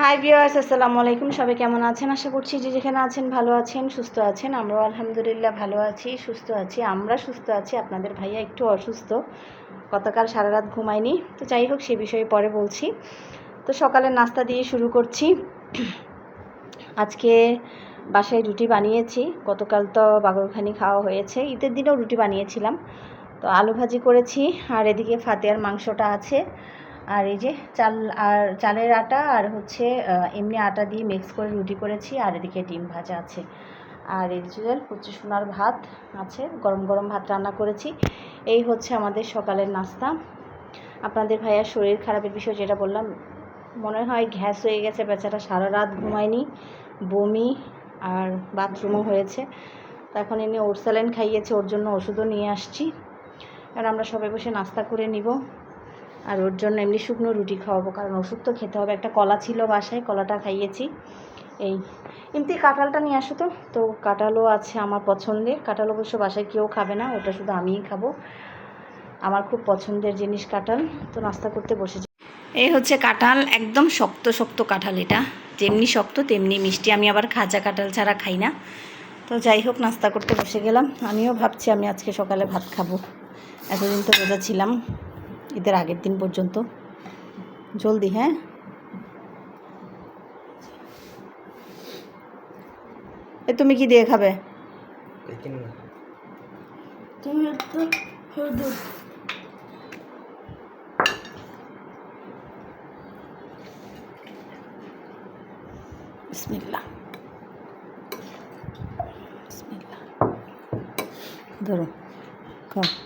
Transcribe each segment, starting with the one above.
High বিয়ার্স আসসালামু আলাইকুম। সবাই কেমন আছেন? আশা করছি যে যেখানে আছেন ভালো আছেন, সুস্থ আছেন। আমরাও আলহামদুলিল্লাহ ভালো আছি, সুস্থ আছি। আমরা সুস্থ আছি, আপনাদের ভাইয়া একটু অসুস্থ। গতকাল সারা রাত ঘুমায়নি তো যাই হোক, সে বিষয়ে পরে বলছি। তো সকালের নাস্তা দিয়ে শুরু করছি। আজকে বাসায় রুটি বানিয়েছি। গতকাল তো বাগরখানি খাওয়া হয়েছে। ঈদের দিনেও রুটি বানিয়েছিলাম। তো আলু ভাজি করেছি। আর এদিকে ফাতেয়ার মাংসটা আছে। আর এই যে চাল, আর চালের আটা আর হচ্ছে এমনি আটা দিয়ে মিক্স করে রুটি করেছি আর এদিকে ডিম ভাজা আছে। আর এই যে হচ্ছে সোনার ভাত আছে, গরম গরম ভাত রান্না করেছি। এই হচ্ছে আমাদের সকালের নাস্তা। আপনাদের ভাইয়ার শরীর খারাপের বিষয় যেটা বললাম, মনে হয় গ্যাস হয়ে গেছে, বেচারা সারা রাত ঘুমায়নি। বমি আর বাথরুমও হয়েছে। এখন এনে ওর স্যালাইন খাইয়েছে, ওর জন্য ওষুধও নিয়ে আসছি। কারণ আমরা সবাই বসে নাস্তা করে নিব। আর ওর জন্য এমনি শুকনো রুটি খাওয়াবো, কারণ ওষুধ তো খেতে হবে। একটা কলা ছিল বাসায়, কলাটা খাইয়েছি। এই এমনি কাঁঠালটা নিয়ে আসো তো। তো কাঁঠালও আছে আমার পছন্দের। কাঁঠাল অবশ্য বাসায় কেউ খাবে না, ওটা শুধু আমিই খাব। আমার খুব পছন্দের জিনিস কাঁঠাল। তো নাস্তা করতে বসেছি। এই হচ্ছে কাঁঠাল, একদম শক্ত শক্ত কাঁঠাল এটা। যেমনি শক্ত, তেমনি মিষ্টি। আমি আবার খাজা কাঁঠাল ছাড়া খাই না। তো যাই হোক, নাস্তা করতে বসে গেলাম। আমিও ভাবছি আমি আজকে সকালে ভাত খাব। এতদিন তো রোজা ছিলাম। ঈদের আগের দিন পর্যন্ত জলদি হ্যাঁ এ তুমি কি দিয়ে খাবে এখানে না তুমি একটু হলুদ বিসমিল্লাহ বিসমিল্লাহ ধরো খাও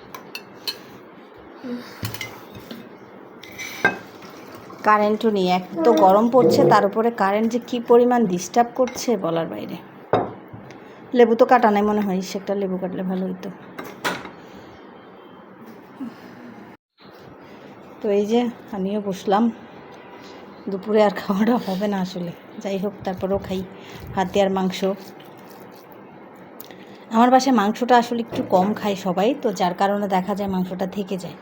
কারেন্টও নেই এক তো গরম পড়ছে, তার উপরে কারেন্ট যে কী পরিমাণ ডিস্টার্ব করছে বলার বাইরে। লেবু তো কাটা নাই মনে হয়, সে একটা লেবু কাটলে ভালো হতো তো এই যে আমিও বসলাম, দুপুরে আর খাওয়াটা হবে না আসলে, যাই হোক, তারপরেও খাই, হাতে আর মাংস। আমার বাসায় মাংসটা আসলে একটু কম খায় সবাই, তো যার কারণে দেখা যায় মাংসটা থেকে যায়।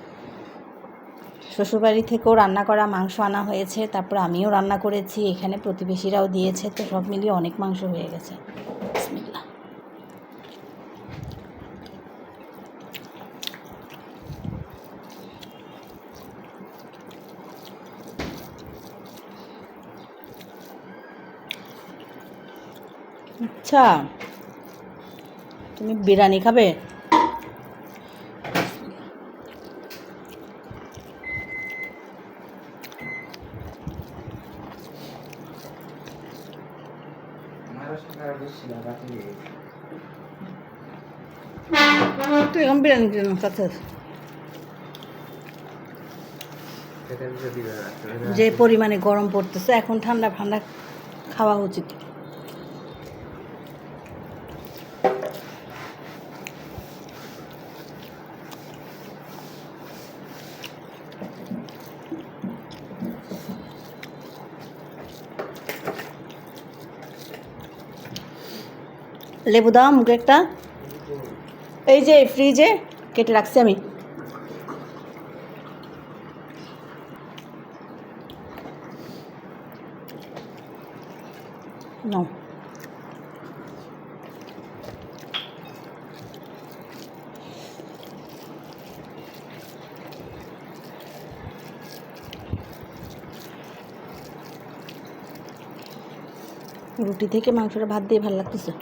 শ্বশুরবাড়ি থেকেও রান্না করা মাংস আনা হয়েছে, তারপর আমিও রান্না করেছি, এখানে প্রতিবেশীরাও দিয়েছে, তো সব মিলিয়ে অনেক মাংস হয়ে গেছে। আচ্ছা তুমি বিরিয়ানি খাবে আমারও সকালে বসছিলাম রাতে তুই এখন বিরিয়ানি কিনে কাছে যে পরিমাণে গরম পড়তেছে এখন ঠান্ডা ঠান্ডা খাওয়া উচিত। লেবু দাও, মুখে একটা। এই যে ফ্রিজে কেটে রাখছি আমি। নাও। রুটি থেকে মাংসটা ভাত দিয়ে ভালো লাগতেছে।